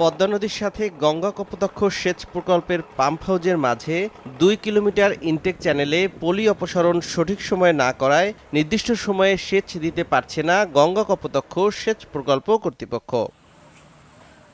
পদ্মা নদীর সাথে গঙ্গা কপোতাক্ষ সেচ প্রকল্পের পাম্প হাউজের মাঝে দুই কিলোমিটার ইনটেক চ্যানেলে পলি অপসারণ সঠিক সময়ে না করায় নির্দিষ্ট সময়ে সেচ দিতে পারছে না গঙ্গা কপোতাক্ষ সেচ প্রকল্প কর্তৃপক্ষ।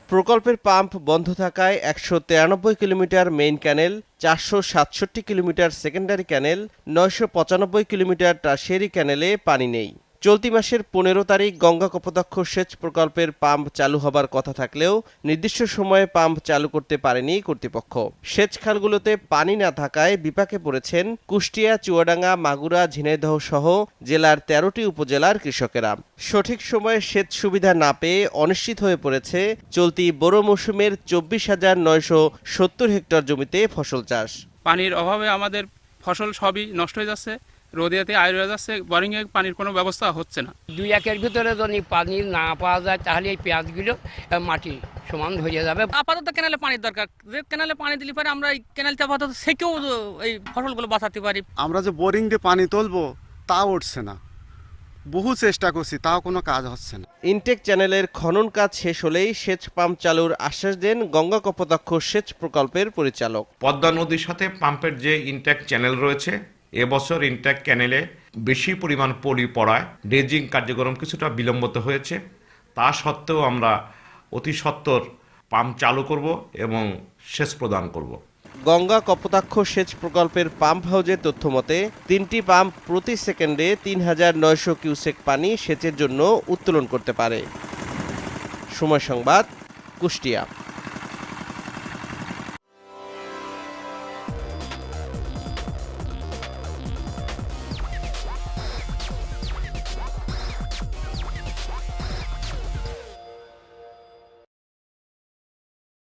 প্রকল্পের পাম্প বন্ধ থাকায় একশো তিরানব্বই কিলোমিটার মেইন ক্যানেল, চারশো সাতষট্টি কিলোমিটার সেকেন্ডারি ক্যানেল, নয়শো পঁচানব্বই কিলোমিটার টার্সিয়ারি ক্যানেলে পানি নেই। চলতি মাসের পনেরো তারিখ গঙ্গা কপোতাক্ষ সেচ প্রকল্পের পাম্প চালু হবার কথা থাকলেও নির্দিষ্ট সময়ে পাম্প চালু করতে পারেনি কর্তৃপক্ষ। সেচ খালগুলোতে পানি না থাকায় বিপাকে পড়েছেন কুষ্টিয়া, চুয়াডাঙ্গা, মাগুরা, ঝিনাইদহ সহ জেলার তেরোটি উপজেলার কৃষকেরা। সঠিক সময়ে সেচ সুবিধা না পেয়ে অনিশ্চিত হয়ে পড়েছে চলতি বড় মৌসুমের চব্বিশ হাজার নয়শো সত্তর হেক্টর জমিতে ফসল চাষ। পানির অভাবে আমাদের ফসল সবই নষ্ট হয়ে যাচ্ছে। রোদিয়াতে আয় রয়ে যাচ্ছে বোরিংয়ে পানির কোনো ব্যবস্থা হচ্ছে না। দুই একের ভিতরে যদি পানি না পাওয়া যায় তাহলে এই পেঁয়াজগুলো মাটি সমান হয়ে যাবে। আপাতত কেনালে পানির দরকার। যে কেনালে পানি দিলে পরে আমরা এই কেনালতে আপাতত সেকেও এই ফসলগুলো বাঁচাতে পারি। আমরা যে বোরিং দিয়ে পানি তুলবো তা উঠছে না। বহু চেষ্টা করছি তাও কোনো কাজ হচ্ছে না। ইনটেক চ্যানেলের খনন কাজ শেষ হলেই সেচ পাম্প চালুর আশ্বাস দেন গঙ্গা কপোতাক্ষ সেচ প্রকল্পের পরিচালক। পদ্মা নদীর সাথে পাম্পের যে ইনটেক চ্যানেল রয়েছে এবছর ইনট্যাক্ট ক্যানেলে বেশি পরিমাণ পলি পড়ায় ড্রেজিং কার্যক্রম কিছুটা বিলম্বিত হয়েছে। তা সত্ত্বেও আমরা অতি সত্বর পাম্প চালু করব এবং সেচ প্রদান করব। গঙ্গা কপোতাক্ষ সেচ প্রকল্পের পাম্প হাউজের তথ্য মতে, তিনটি পাম্প প্রতি সেকেন্ডে তিন হাজার নয়শো কিউসেক পানি সেচের জন্য উত্তোলন করতে পারে। সময় সংবাদ, কুষ্টিয়া।